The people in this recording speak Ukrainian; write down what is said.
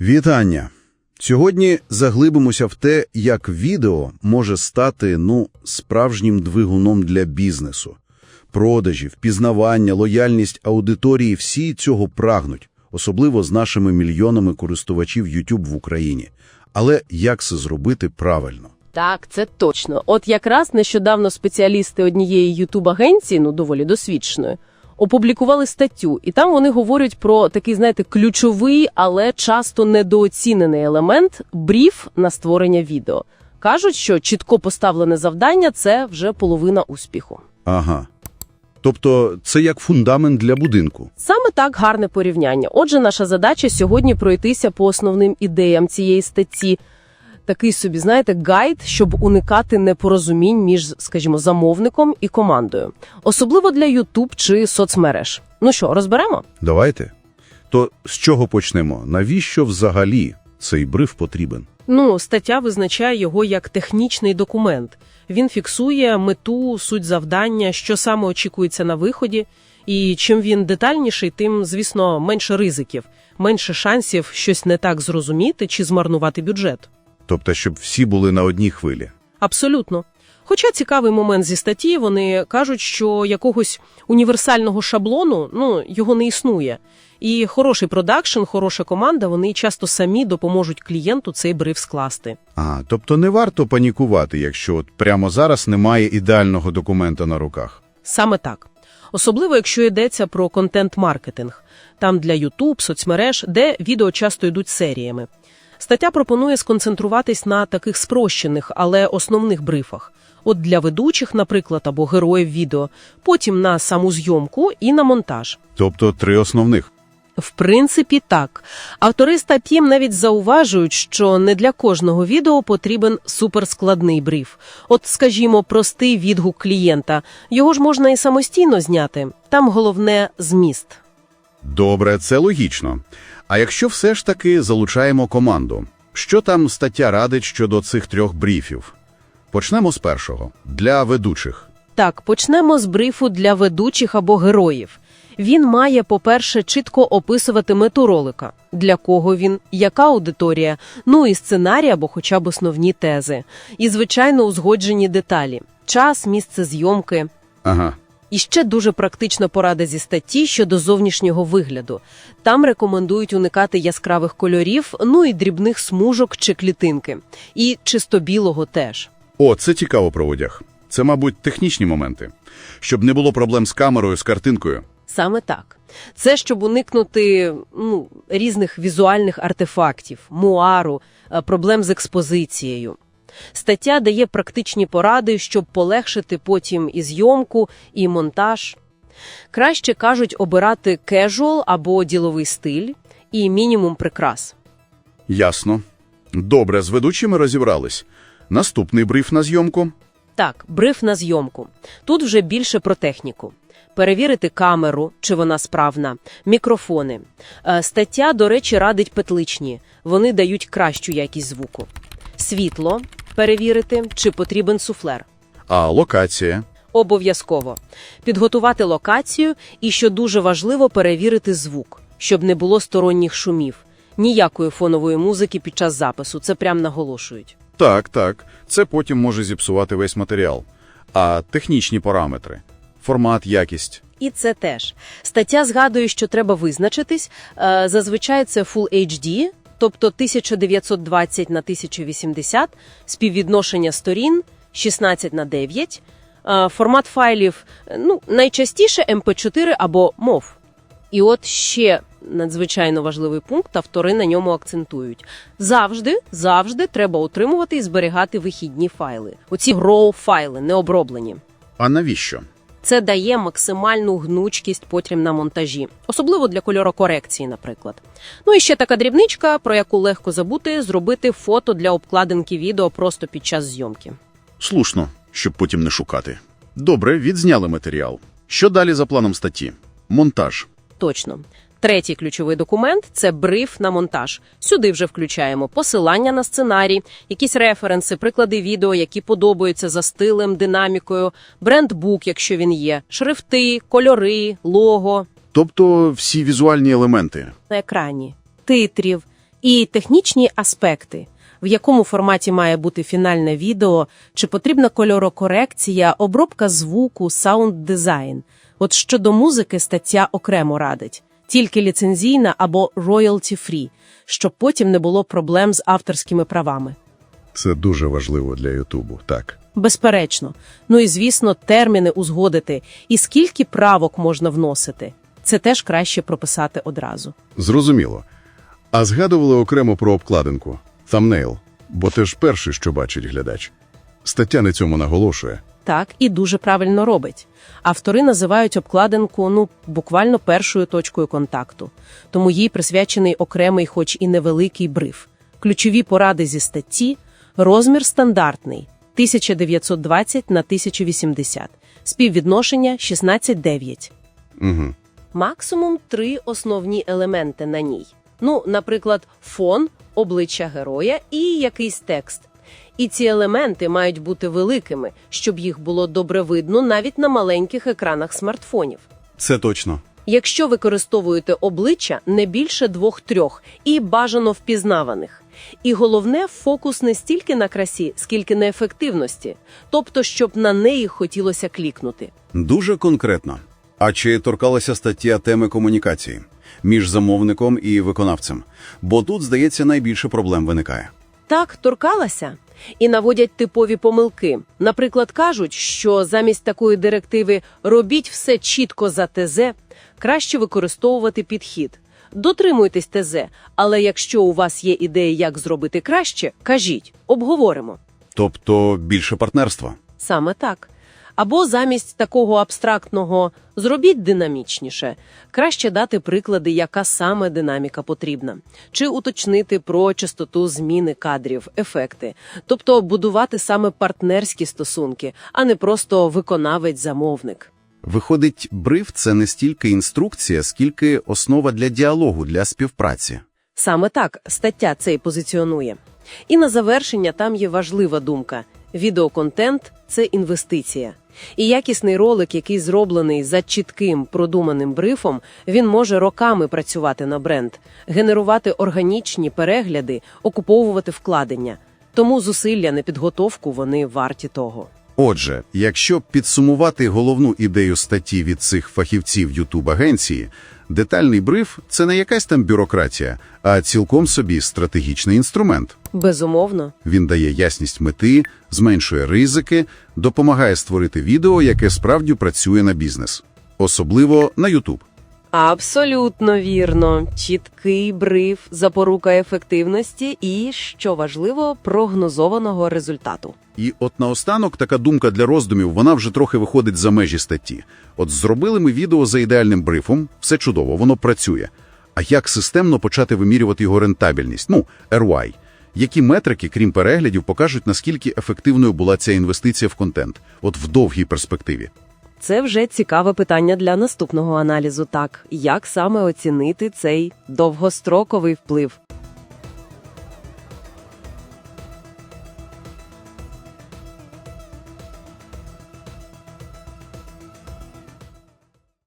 Вітання! Сьогодні заглибимося в те, як відео може стати, ну, справжнім двигуном для бізнесу. Продажі, впізнавання, лояльність аудиторії – всі цього прагнуть, особливо з нашими мільйонами користувачів YouTube в Україні. Але як це зробити правильно? Так, це точно. От якраз нещодавно спеціалісти однієї ютуб-агенції, ну доволі досвідченої, опублікували статтю, і там вони говорять про такий, знаєте, ключовий, але часто недооцінений елемент бріф на створення відео. Кажуть, що чітко поставлене завдання це вже половина успіху. Ага. Тобто це як фундамент для будинку. Саме так гарне порівняння. Отже, наша задача сьогодні пройтися по основним ідеям цієї статті. Такий собі, знаєте, гайд, щоб уникати непорозумінь між, скажімо, замовником і командою. Особливо для YouTube чи соцмереж. Ну що, розберемо? Давайте. То з чого почнемо? Навіщо взагалі цей бриф потрібен? Ну, стаття визначає його як технічний документ. Він фіксує мету, суть завдання, що саме очікується на виході. І чим він детальніший, тим, звісно, менше ризиків, менше шансів щось не так зрозуміти чи змарнувати бюджет. Тобто, щоб всі були на одній хвилі. Абсолютно. Хоча цікавий момент зі статті, вони кажуть, що якогось універсального шаблону ну його не існує. І хороший продакшн, хороша команда, вони часто самі допоможуть клієнту цей бриф скласти. А, тобто не варто панікувати, якщо от прямо зараз немає ідеального документа на руках. Саме так. Особливо, якщо йдеться про контент-маркетинг, там для YouTube, соцмереж, де відео часто йдуть серіями. Стаття пропонує сконцентруватись на таких спрощених, але основних брифах. От для ведучих, наприклад, або героїв відео, потім на саму зйомку і на монтаж. Тобто три основних. В принципі, так. Автори статті навіть зауважують, що не для кожного відео потрібен суперскладний бриф. От, скажімо, простий відгук клієнта. Його ж можна і самостійно зняти. Там головне зміст. Добре, це логічно. А якщо все ж таки залучаємо команду, що там стаття радить щодо цих трьох брифів? Почнемо з першого для ведучих. Так, почнемо з брифу для ведучих або героїв. Він має, по-перше, чітко описувати мету ролика, для кого він, яка аудиторія, ну і сценарій або хоча б основні тези. І, звичайно, узгоджені деталі – час, місце зйомки. Ага. І ще дуже практична порада зі статті щодо зовнішнього вигляду. Там рекомендують уникати яскравих кольорів, ну і дрібних смужок чи клітинки. І чисто білого теж. О, це цікаво про одяг. Це, мабуть, технічні моменти. Щоб не було проблем з камерою, з картинкою. Саме так. Це щоб уникнути ну, різних візуальних артефактів, муару, е, проблем з експозицією. Стаття дає практичні поради, щоб полегшити потім і зйомку, і монтаж. Краще, кажуть, обирати кежуал або діловий стиль і мінімум прикрас. Ясно. Добре, з ведучими розібрались. Наступний бриф на зйомку. Так, бриф на зйомку. Тут вже більше про техніку. Перевірити камеру, чи вона справна, мікрофони. Е, Стаття, до речі, радить петличні. Вони дають кращу якість звуку. Світло перевірити, чи потрібен суфлер. А локація. Обов'язково. Підготувати локацію і, що дуже важливо, перевірити звук, щоб не було сторонніх шумів. Ніякої фонової музики під час запису. Це прям наголошують. Так, так. Це потім може зіпсувати весь матеріал. А технічні параметри. Формат, якість. І це теж. Стаття згадує, що треба визначитись. Е, Зазвичай це Full HD, тобто 1920 на 1080, співвідношення сторін 16 на 9, е, формат файлів, е, ну, найчастіше MP4 або MOV. І от ще надзвичайно важливий пункт, автори на ньому акцентують. Завжди, завжди треба утримувати і зберігати вихідні файли. Оці RAW файли, не оброблені. А навіщо? Це дає максимальну гнучкість потім на монтажі, особливо для кольорокорекції, наприклад. Ну і ще така дрібничка, про яку легко забути, зробити фото для обкладинки відео просто під час зйомки. Слушно, щоб потім не шукати. Добре, відзняли матеріал. Що далі за планом статті? Монтаж. Точно. Третій ключовий документ це бриф на монтаж. Сюди вже включаємо посилання на сценарій, якісь референси, приклади відео, які подобаються за стилем, динамікою, брендбук, якщо він є, шрифти, кольори, лого Тобто всі візуальні елементи. на екрані, титрів, І технічні аспекти, в якому форматі має бути фінальне відео, чи потрібна кольорокорекція, обробка звуку, саунд-дизайн. От щодо музики стаття окремо радить. Тільки ліцензійна або royalty-free, щоб потім не було проблем з авторськими правами. Це дуже важливо для Ютубу, так. Безперечно. Ну і, звісно, терміни узгодити, і скільки правок можна вносити. Це теж краще прописати одразу. Зрозуміло. А згадували окремо про обкладинку – thumbnail, бо це ж перше, що бачить глядач. Стаття на цьому наголошує. Так, і дуже правильно робить. Автори називають обкладинку ну буквально першою точкою контакту, тому їй присвячений окремий, хоч і невеликий бриф. Ключові поради зі статті, розмір стандартний 1920 на 1080, співвідношення 16:9. Угу. Максимум три основні елементи на ній. Ну, наприклад, фон, обличчя героя і якийсь текст. І ці елементи мають бути великими, щоб їх було добре видно навіть на маленьких екранах смартфонів. Це точно. Якщо використовуєте обличчя не більше двох-трьох і бажано впізнаваних. І головне фокус не стільки на красі, скільки на ефективності, тобто, щоб на неї хотілося клікнути. Дуже конкретно. А чи торкалася стаття теми комунікації між замовником і виконавцем? Бо тут, здається, найбільше проблем виникає. Так, торкалася. І наводять типові помилки. Наприклад, кажуть, що замість такої директиви «робіть все чітко за ТЗ», краще використовувати підхід. Дотримуйтесь ТЗ, але якщо у вас є ідеї, як зробити краще, кажіть, обговоримо. Тобто більше партнерства. Саме так. Або замість такого абстрактного зробіть динамічніше, краще дати приклади, яка саме динаміка потрібна, чи уточнити про частоту зміни кадрів, ефекти, тобто будувати саме партнерські стосунки, а не просто виконавець-замовник. Виходить, бриф – це не стільки інструкція, скільки основа для діалогу, для співпраці. Саме так стаття цей позиціонує. І на завершення там є важлива думка: відеоконтент це інвестиція. І якісний ролик, який зроблений за чітким продуманим брифом, він може роками працювати на бренд, генерувати органічні перегляди, окуповувати вкладення. Тому зусилля на підготовку вони варті того. Отже, якщо підсумувати головну ідею статті від цих фахівців Ютуб-агенції, детальний бриф – це не якась там бюрократія, а цілком собі стратегічний інструмент. Безумовно. Він дає ясність мети, зменшує ризики, допомагає створити відео, яке справді працює на бізнес. Особливо на Ютуб. Абсолютно вірно. Чіткий бриф, запорука ефективності і, що важливо, прогнозованого результату. І от наостанок така думка для роздумів, вона вже трохи виходить за межі статті. От зробили ми відео за ідеальним брифом, все чудово, воно працює. А як системно почати вимірювати його рентабельність? Ну, ROI. Які метрики, крім переглядів, покажуть, наскільки ефективною була ця інвестиція в контент, от в довгій перспективі? Це вже цікаве питання для наступного аналізу. Так, як саме оцінити цей довгостроковий вплив?